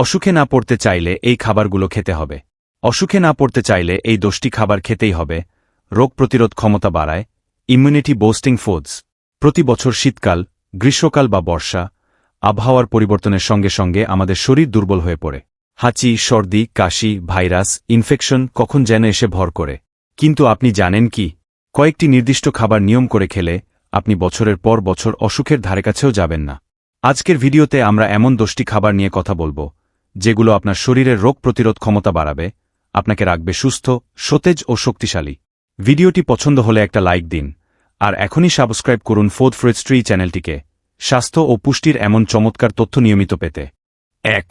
অসুখে না পড়তে চাইলে এই খাবারগুলো খেতে হবে। অসুখে না পড়তে চাইলে এই দোষটি খাবার খেতেই হবে। রোগ প্রতিরোধ ক্ষমতা বাড়ায়। ইমিউনিটি বোস্টিং ফুডস প্রতি বছর শীতকাল, গ্রীষ্মকাল বা বর্ষা, আবহাওয়ার পরিবর্তনের সঙ্গে সঙ্গে আমাদের শরীর দুর্বল হয়ে পড়ে। হাঁচি, সর্দি, কাশি, ভাইরাস ইনফেকশন কখন যেন এসে ভর করে। কিন্তু আপনি জানেন কি? কয়েকটি নির্দিষ্ট খাবার নিয়ম করে খেলে আপনি বছরের পর বছর অসুখের ধারে কাছেও যাবেন না। আজকের ভিডিওতে আমরা এমন দশটি খাবার নিয়ে কথা বলব যেগুলো আপনার শরীরের রোগ প্রতিরোধ ক্ষমতা বাড়াবে, আপনাকে রাখবে সুস্থ, সতেজ ও শক্তিশালী। ভিডিওটি পছন্দ হলে একটা লাইক দিন, আর এখনই সাবস্ক্রাইব করুন ফোর্থ ফ্রেডস্ট্রি চ্যানেলটিকে, স্বাস্থ্য ও পুষ্টির এমন চমৎকার তথ্য নিয়মিত পেতে। এক,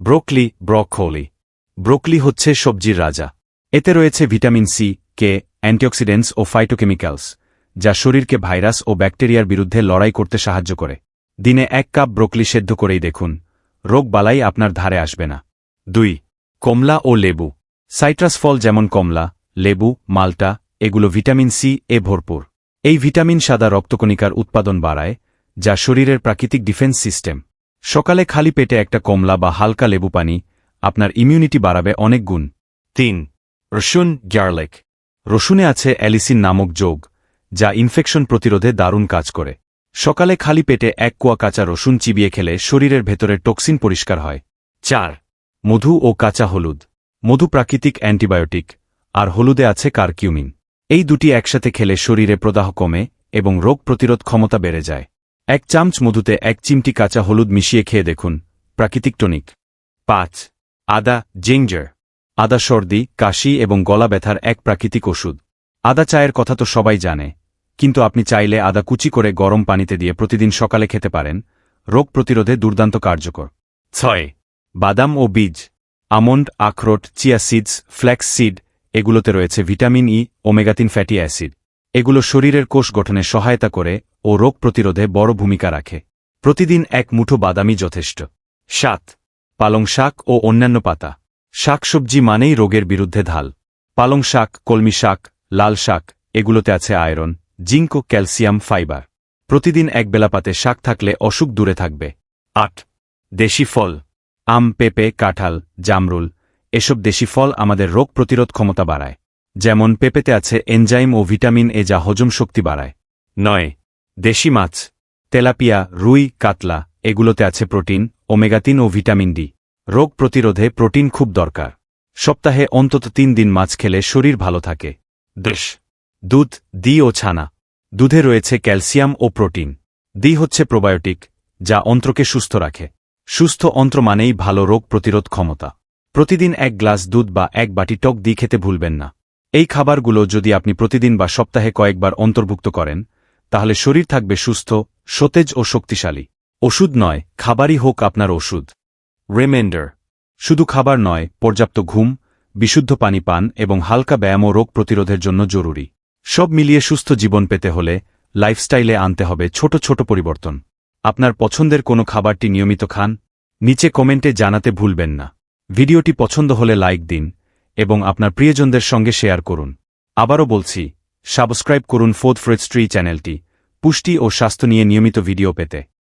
ব্রোকলি, ব্রকোলি। ব্রোকলি হচ্ছে সবজির রাজা। এতে রয়েছে ভিটামিন সি, কে, অ্যান্টিঅক্সিডেন্টস ও ফাইটোকেমিক্যালস, যা শরীরকে ভাইরাস ও ব্যাকটেরিয়ার বিরুদ্ধে লড়াই করতে সাহায্য করে। দিনে এক কাপ ব্রোকলি সেদ্ধ করেই দেখুন রোগ বালাই আপনার ধারে আসবে না। দুই, কমলা ও লেবু। সাইট্রাস ফল যেমন কমলা, লেবু, মাল্টা, এগুলো ভিটামিন সি, এ ভরপুর। এই ভিটামিন সাদা রক্তকণিকার উৎপাদন বাড়ায়, যা শরীরের প্রাকৃতিক ডিফেন্স সিস্টেম। সকালে খালি পেটে একটা কমলা বা হালকা লেবু পানি, আপনার ইমিউনিটি বাড়াবে অনেক গুণ। তিন, রসুন গ্যার্লেক রসুনে আছে অ্যালিসিন নামক যোগ, যা ইনফেকশন প্রতিরোধে দারুণ কাজ করে। সকালে খালি পেটে এক কুয়া কাঁচা রসুন চিবিয়ে খেলে শরীরের ভেতরের টক্সিন পরিষ্কার হয়। চার, মধু ও কাঁচা হলুদ। মধু প্রাকৃতিক অ্যান্টিবায়োটিক, আর হলুদে আছে কারকিউমিন। এই দুটি একসাথে খেলে শরীরে প্রদাহ কমে এবং রোগ প্রতিরোধ ক্ষমতা বেড়ে যায়। এক চামচ মধুতে এক চিমটি কাঁচা হলুদ মিশিয়ে খেয়ে দেখুন। প্রাকৃতিক টনিক। পাঁচ, আদা জিঞ্জার আদা, সর্দি, কাশি এবং গলা ব্যথার এক প্রাকৃতিক ওষুধ। আদা চায়ের কথা তো সবাই জানে। কিন্তু আপনি চাইলে আদা কুচি করে গরম পানিতে দিয়ে প্রতিদিন সকালে খেতে পারেন। রোগ প্রতিরোধে দুর্দান্ত কার্যকর। ছয়, বাদাম ও বীজ, আমন্ড, আখরোট, চিয়া সিডস, ফ্ল্যাক্স সিড, এগুলোতে রয়েছে vitamin E omega three fatty acid. এগুলো শরীরের কোষ গঠনে সহায়তা করে ও রোগ প্রতিরোধে বড় ভূমিকা রাখে। প্রতিদিন এক মুঠো বাদামই যথেষ্ট। সাত, পালং শাক ও অন্যান্য পাতা। শাকসবজি মানেই রোগের বিরুদ্ধে ঢাল। পালং শাক, কলমি শাক, লাল শাক, এগুলোতে আছে আয়রন। Zinc calcium fibre. প্রতিদিন এক বেলা পাতে শাক থাকলে অসুখ দূরে থাকবে। আট। দেশি ফল। আম, পেঁপে, কাঁঠাল, জামরুল, এসব দেশি ফল আমাদের রোগ প্রতিরোধ ক্ষমতা বাড়ায়। যেমন পেঁপেতে আছে এনজাইম ও ভিটামিন এ যা হজম শক্তি বাড়ায়। নয়। দেশি মাছ। তেলাপিয়া, রুই, কাতলা, এগুলোতে আছে প্রোটিন ওমেগাতিন ও ভিটামিন ডি। রোগ প্রতিরোধে প্রোটিন খুব দরকার। সপ্তাহে অন্তত তিন দিন মাছ খেলে শরীর ভালো থাকে। দেশ। দুধ, দি ও ছানা। দুধে রয়েছে ক্যালসিয়াম ও প্রোটিন। দি হচ্ছে প্রোবায়োটিক, যা অন্ত্রকে সুস্থ রাখে। সুস্থ অন্ত্র মানেই ভালো রোগ প্রতিরোধ ক্ষমতা। প্রতিদিন এক গ্লাস দুধ বা এক বাটি টক দি খেতে ভুলবেন না। এই খাবারগুলো যদি আপনি প্রতিদিন বা সপ্তাহে কয়েকবার অন্তর্ভুক্ত করেন, তাহলে শরীর থাকবে সুস্থ, সতেজ ও শক্তিশালী। ওষুধ নয়, খাবারই হোক আপনার ওষুধ। রেমেন্ডার শুধু খাবার নয়, পর্যাপ্ত ঘুম, বিশুদ্ধ পানি পান এবং হালকা ব্যায়াম ও রোগ প্রতিরোধের জন্য জরুরি। সব মিলিয়ে সুস্থ জীবন পেতে হলে লাইফস্টাইলে আনতে হবে ছোট ছোট পরিবর্তন। আপনার পছন্দের কোনো খাবারটি নিয়মিত খান, নিচে কমেন্টে জানাতে ভুলবেন না। ভিডিওটি পছন্দ হলে লাইক দিন এবং আপনার প্রিয়জনদের সঙ্গে শেয়ার করুন। আবারও বলছি, সাবস্ক্রাইব করুন ফোর্থ ফ্রেড স্ট্রি চ্যানেলটি, পুষ্টি ও স্বাস্থ্য নিয়ে নিয়মিত ভিডিও পেতে।